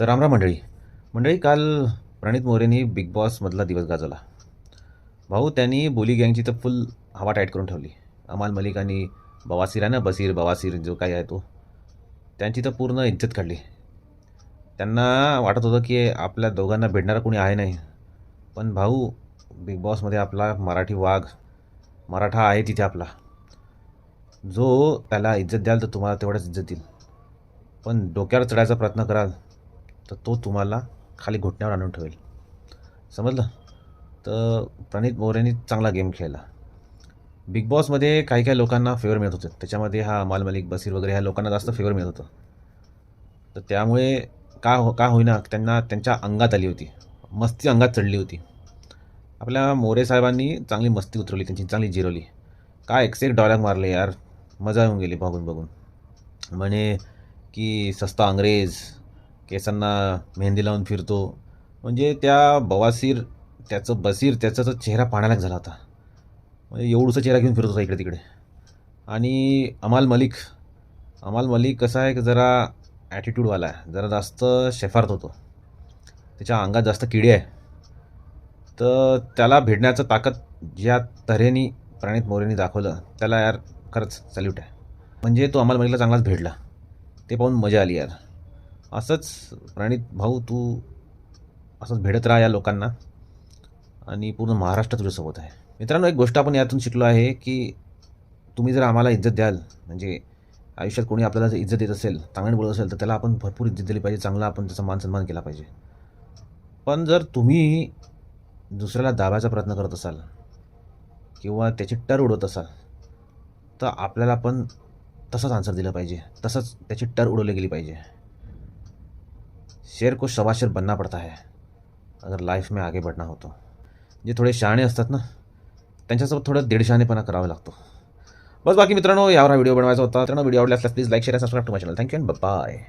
तर रामराम मंडळी. मंडळी काल प्रणित मोरेनी बिग बॉसमधला दिवस गाजवला. भाऊ त्यांनी बोली गँगची तर फुल हवा टाईट करून ठेवली. अमाल मलिक आणि बवासीर आहे ना बसीर बवासीर जो काही आहे तो त्यांची तर पूर्ण इज्जत काढली. त्यांना वाटत होतं की आपल्या दोघांना भेटणारा कोणी आहे नाही. पण भाऊ बिग बॉसमध्ये आपला मराठी वाघ मराठा आहे तिथे आपला. जो त्याला इज्जत द्याल तर तुम्हाला तेवढ्याच इज्जत देईल पण डोक्यावर चढायचा प्रयत्न कराल तर तो तुम्हाला खाली घुटण्यावर आणून ठेवेल. समजलं? तर प्रणित मोरेने चांगला गेम खेळला. बिग बॉसमध्ये काही काही लोकांना फेवर मिळत होते. त्याच्यामध्ये हा माल मलिक बसीर वगैरे ह्या लोकांना जास्त फेवर मिळत होतं. तर त्यामुळे का हो का होईना त्यांना त्यांच्या अंगात आली होती. मस्ती अंगात चढली होती. आपल्या मोरे साहेबांनी चांगली मस्ती उतरवली त्यांची चांगली जिरवली. काय एकसे एक मारले यार? मजा येऊन गेली बघून बघून. म्हणे की सस्ता अंग्रेज. केसांना मेहंदी लावून फिरतो. म्हणजे त्या बवासीर त्याचं बसीर त्याचा तर चेहरा पाहण्यालायक झाला होता. म्हणजे एवढूसा चेहरा घेऊन फिरत होता इकडे तिकडे. आणि अमाल मलिक अमाल मलिक कसा आहे की जरा ॲटिट्यूडवाला आहे. जरा जास्त शेफारत होतो. त्याच्या अंगात जास्त किडे आहे. तर त्याला भेटण्याचं ताकद ज्या तऱ्हेने प्रणित मोरेने दाखवलं त्याला यार खरंच सॅल्यूट आहे. म्हणजे तो अमाल मलिकला चांगलाच भेटला. ते पाहून मजा आली यार. असंच प्रणित भाऊ तू असंच भेटत राहा या लोकांना. आणि पूर्ण महाराष्ट्र तुझ्यासोबत आहे. मित्रांनो एक गोष्ट आपण यातून शिकलो आहे की तुम्ही जर आम्हाला इज्जत द्याल म्हणजे आयुष्यात कोणी आपल्याला जर इज्जत देत असेल चांगलं बोलत असेल तर त्याला आपण भरपूर इज्जत दिली पाहिजे चांगला आपण त्याचा मान सन्मान केला पाहिजे. पण जर तुम्ही दुसऱ्याला दाबायचा प्रयत्न करत असाल किंवा त्याची टर उडवत असाल तर आपल्याला पण तसंच आन्सर दिलं पाहिजे. तसंच त्याची टर उडवली गेली पाहिजे. शेर को शवा शेर बनना पडता है अगर लाईफ में आगे बढ़ना हो तो। जे थोडे शहाणे असतात ना त्यांच्यासोबत थोडं दीडशहाणेपणा करावा लागतो। बस बाकी मित्रांनो यावर हा व्हिडिओ बनवायचा होता. मित्रांनो व्हिडिओ आवडला असल्यास please like share subscribe to my channel thank you and bye